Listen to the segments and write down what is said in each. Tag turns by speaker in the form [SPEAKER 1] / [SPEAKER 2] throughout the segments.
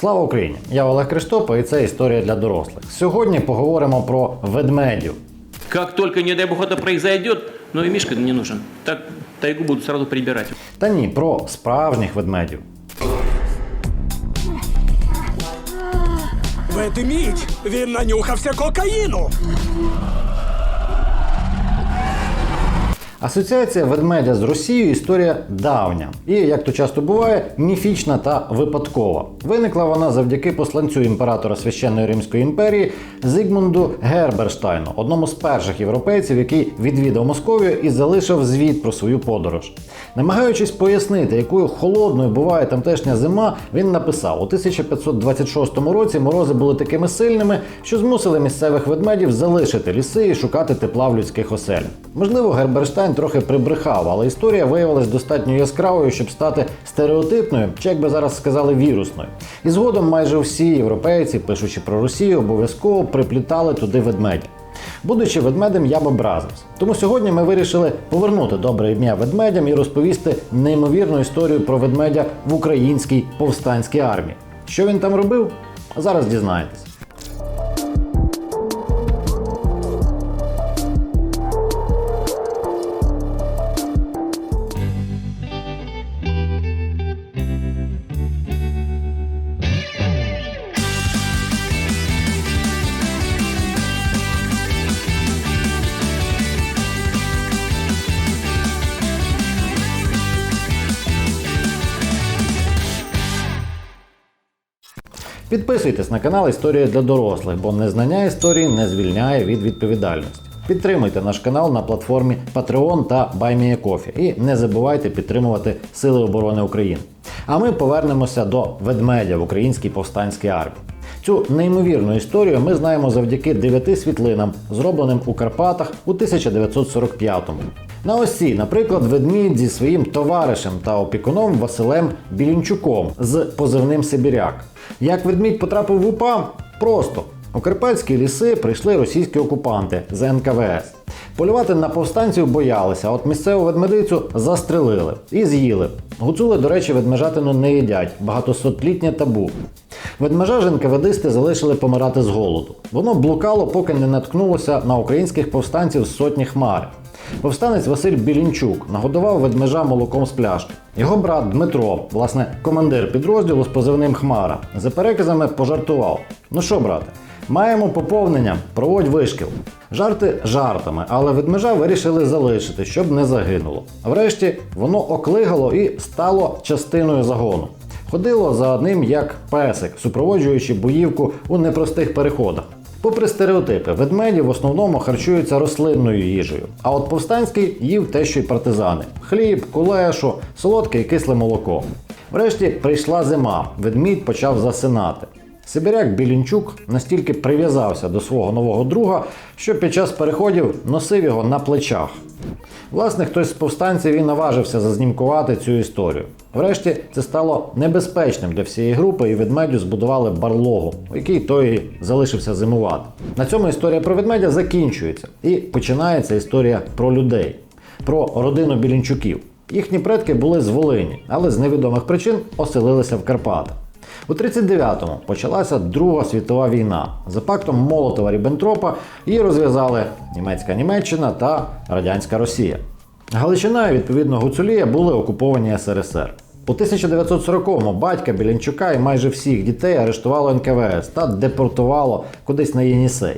[SPEAKER 1] Слава Україні! Я Олег Криштопа і це історія для дорослих. Сьогодні поговоримо про ведмедів.
[SPEAKER 2] Как только, не дай бог, это произойдет, но и Мишка не нужен. Так тайгу будут сразу прибирать.
[SPEAKER 1] Та ні, про справжніх ведмедів.
[SPEAKER 3] Ведмідь! Він нанюхався кокаїну!
[SPEAKER 1] Асоціація ведмедя з Росією історія давня і, як то часто буває, міфічна та випадкова. Виникла вона завдяки посланцю імператора священної Римської імперії Зигмунду Герберштайну, одному з перших європейців, який відвідав Московію і залишив звіт про свою подорож. Намагаючись пояснити, якою холодною буває тамтешня зима, він написав: у 1526 році морози були такими сильними, що змусили місцевих ведмедів залишити ліси і шукати тепла в людських оселях. Можливо, Герберштайн трохи прибрехав, але історія виявилась достатньо яскравою, щоб стати стереотипною, чи як би зараз сказали, вірусною. І згодом майже всі європейці, пишучи про Росію, обов'язково приплітали туди ведмедя. Будучи ведмедем, я б образився. Тому сьогодні ми вирішили повернути добре ім'я ведмедям і розповісти неймовірну історію про ведмедя в українській повстанській армії. Що він там робив? Зараз дізнаєтесь. Підписуйтесь на канал Історія для дорослих, бо незнання історії не звільняє від відповідальності. Підтримуйте наш канал на платформі Patreon та BuyMeACoffee і не забувайте підтримувати Сили оборони України. А ми повернемося до ведмедя в українській повстанській армії. Цю неймовірну історію ми знаємо завдяки дев'яти світлинам, зробленим у Карпатах у 1945-му. На осі, наприклад, ведмідь зі своїм товаришем та опікуном Василем Білінчуком з позивним Сибіряк. Як ведмідь потрапив в УПА? Просто. У карпатські ліси прийшли російські окупанти з НКВС. Полювати на повстанців боялися, а от місцеву ведмедицю застрелили і з'їли. Гуцули, до речі, ведмежатину не їдять, багатосотлітнє табу. Ведмежа ж НКВДисти залишили помирати з голоду. Воно блукало, поки не наткнулося на українських повстанців з сотні хмари. Повстанець Василь Білінчук нагодував ведмежа молоком з пляшки. Його брат Дмитро, власне, командир підрозділу з позивним Хмара, за переказами пожартував: Ну що, брате, маємо поповнення, проводь вишкіл. Жарти жартами, але ведмежа вирішили залишити, щоб не загинуло. Врешті воно оклигало і стало частиною загону. Ходило за ним як песик, супроводжуючи боївку у непростих переходах. Попри стереотипи, ведмеді в основному харчуються рослинною їжею. А от повстанський їв те, що й партизани: хліб, кулешу, солодке і кисле молоко. Врешті прийшла зима, ведмідь почав засинати. Сибіряк Білінчук настільки прив'язався до свого нового друга, що під час переходів носив його на плечах. Власне, хтось з повстанців і наважився зазнімкувати цю історію. Врешті це стало небезпечним для всієї групи, і ведмедю збудували барлогу, у якій той залишився зимувати. На цьому історія про ведмедя закінчується, і починається історія про людей, про родину Білінчуків. Їхні предки були з Волині, але з невідомих причин оселилися в Карпатах. У 39-му почалася Друга світова війна. За пактом Молотова Ріббентропа її розв'язали німецька Німеччина та радянська Росія. Галичина відповідно Гуцулія були окуповані СРСР. У 1940-му батька Білянчука і майже всіх дітей арештувало НКВС та депортувало кудись на Єнісей.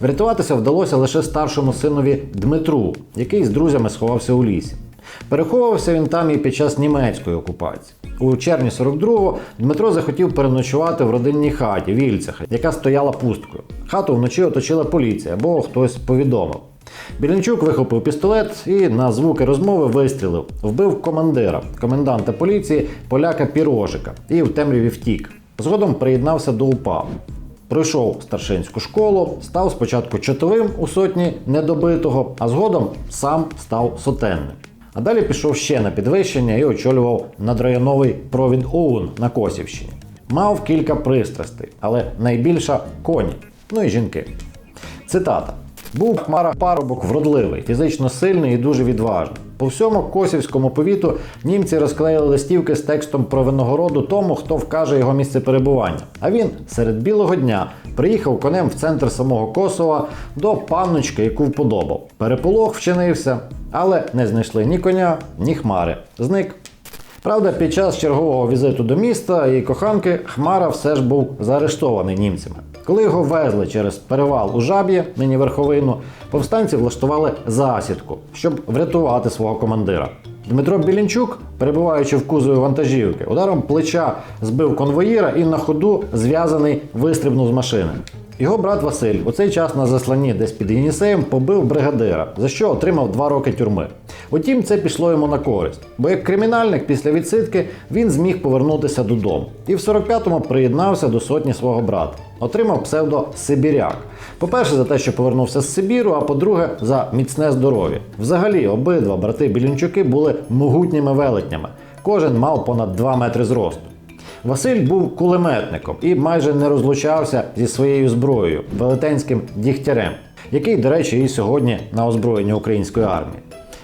[SPEAKER 1] Врятуватися вдалося лише старшому синові Дмитру, який з друзями сховався у лісі. Переховувався він там і під час німецької окупації. У червні 42-го Дмитро захотів переночувати в родинній хаті в Ільцях, яка стояла пусткою. Хату вночі оточила поліція, бо хтось повідомив. Білянчук вихопив пістолет і на звуки розмови вистрілив. Вбив командира, коменданта поліції поляка Пірожика і в темряві втік. Згодом приєднався до УПА. Пройшов старшинську школу, став спочатку чотовим у сотні недобитого, а згодом сам став сотенним. А далі пішов ще на підвищення і очолював надрайоновий провід ОУН на Косівщині. Мав кілька пристрастей, але найбільша коні, ну і жінки. Цитата: був хмара парубок вродливий, фізично сильний і дуже відважний. По всьому Косівському повіту німці розклеїли листівки з текстом про винагороду тому, хто вкаже його місце перебування. А він серед білого дня приїхав конем в центр самого Косова до панночки, яку вподобав. Переполох вчинився, але не знайшли ні коня, ні хмари. Зник. Правда, під час чергового візиту до міста і коханки Хмара все ж був заарештований німцями. Коли його везли через перевал у жаб'є, нині верховину, повстанці влаштували засідку, щоб врятувати свого командира. Дмитро Білінчук, перебуваючи в кузові вантажівки, ударом плеча збив конвоїра і на ходу зв'язаний вистрибнув з машини. Його брат Василь у цей час на засланні десь під Єнісеєм побив бригадира, за що отримав два роки тюрми. Утім, це пішло йому на користь, бо як кримінальник після відсидки він зміг повернутися додому і в 45-му приєднався до сотні свого брата. Отримав псевдо Сибіряк. По-перше, за те, що повернувся з Сибіру, а по-друге, за міцне здоров'я. Взагалі, обидва брати Білінчуки були могутніми велетнями. Кожен мав понад 2 метри зросту. Василь був кулеметником і майже не розлучався зі своєю зброєю велетенським дігтярем, який, до речі, і сьогодні на озброєнні української армії.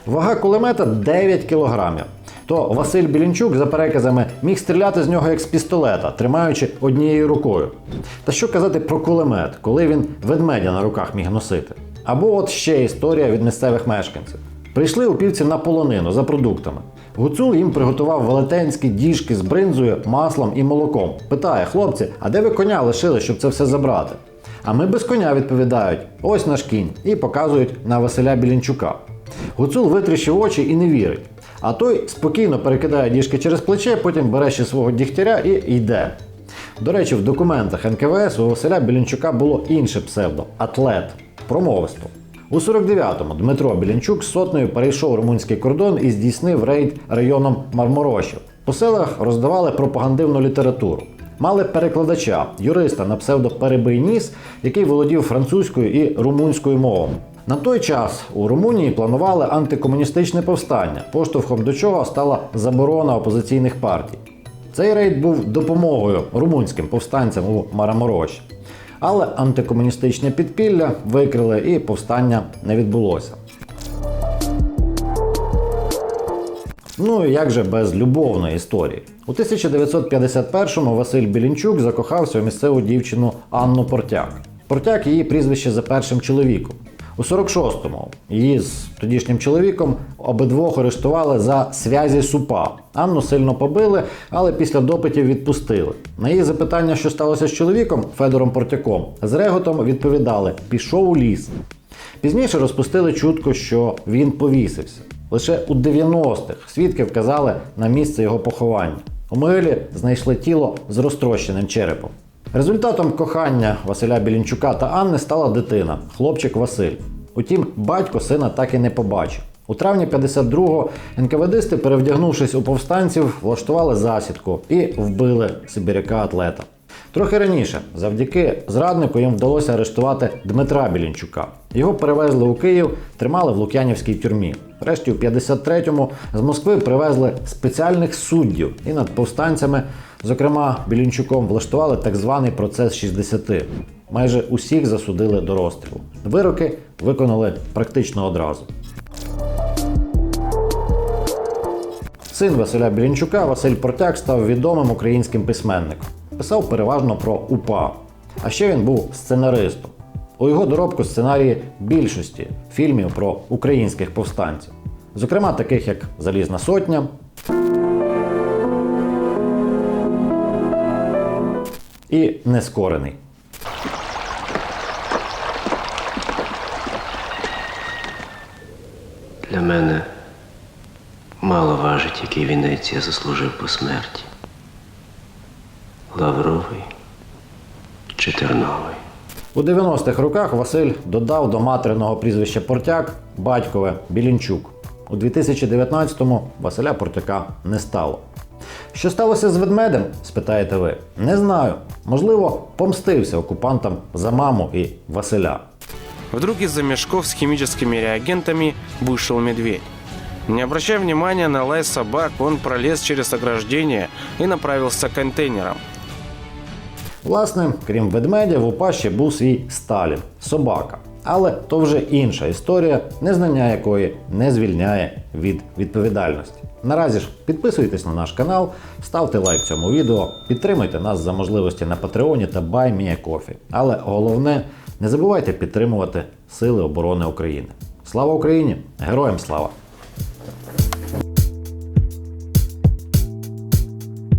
[SPEAKER 1] Вага кулемета 9 кілограмів. То Василь Білінчук, за переказами, міг стріляти з нього як з пістолета, тримаючи однією рукою. Та що казати про кулемет, коли він ведмедя на руках міг носити? Або от ще історія від місцевих мешканців. Прийшли упівці на полонину за продуктами. Гуцул їм приготував велетенські діжки з бринзою, маслом і молоком. Питає, хлопці, а де ви коня лишили, щоб це все забрати? А ми без коня відповідають: ось наш кінь, і показують на Василя Білінчука. Гуцул витріщив очі і не вірить. А той спокійно перекидає діжки через плече, потім бере ще свого дігтяря і йде. До речі, в документах НКВС у Василя Білінчука було інше псевдо атлет промовиство. У 49-му Дмитро Білінчук з сотнею перейшов румунський кордон і здійснив рейд районом Марморошів. По селах роздавали пропагандивну літературу. Мали перекладача, юриста на псевдо Перебий ніс, який володів французькою і румунською мовами. На той час у Румунії планували антикомуністичне повстання, поштовхом до чого стала заборона опозиційних партій. Цей рейд був допомогою румунським повстанцям у Марамороші. Але антикомуністичне підпілля викрили і повстання не відбулося. Ну і як же без любовної історії? У 1951-му Василь Білінчук закохався у місцеву дівчину Анну Портяк. Портяк її прізвище за першим чоловіком. У 46-му її з тодішнім чоловіком обидвох арештували за связі супа. Анну сильно побили, але після допитів відпустили. На її запитання, що сталося з чоловіком Федором Портяком, з реготом відповідали: пішов у ліс. Пізніше розпустили чутку, що він повісився. Лише у 90-х свідки вказали на місце його поховання. У могилі знайшли тіло з розтрощеним черепом. Результатом кохання Василя Білінчука та Анни стала дитина, хлопчик Василь. Утім, батько сина так і не побачив. У травні 52-го НКВДисти, перевдягнувшись у повстанців, влаштували засідку і вбили сибіряка атлета. Трохи раніше, завдяки зраднику, їм вдалося арештувати Дмитра Білінчука. Його перевезли у Київ, тримали в Лук'янівській тюрмі. Врешті, у 53-му з Москви привезли спеціальних суддів і над повстанцями, зокрема Білінчуком, влаштували так званий процес 60. Майже усіх засудили до розстрілу. Вироки виконали практично одразу. Син Василя Білінчука Василь Портяк став відомим українським письменником. Писав переважно про УПА. А ще він був сценаристом. У його доробку сценарії більшості фільмів про українських повстанців, зокрема таких як Залізна сотня. І Нескорений.
[SPEAKER 4] Для мене мало важить, який вінець я заслужив по смерті. Лавровий чи терновий.
[SPEAKER 1] У 90-х роках Василь додав до материного прізвища Портяк батькове Білінчук. У 2019-му Василя Портяка не стало. Що сталося з ведмедем? спитаєте ви. Не знаю. Можливо, помстився окупантам за маму і Василя.
[SPEAKER 5] Вдруг из-за мешков с химическими реагентами вышел медведь. Не обращая внимания на лай собак, он пролез через ограждение и направился к контейнерам.
[SPEAKER 1] Власне, крім ведмедя, в УПА ще був свій Сталін собака. Але то вже інша історія, незнання якої не звільняє від відповідальності. Наразі ж підписуйтесь на наш канал, ставте лайк цьому відео, підтримуйте нас за можливості на Патреоні та BuyMeACoffee. Але головне, не забувайте підтримувати Сили оборони України. Слава Україні! Героям слава!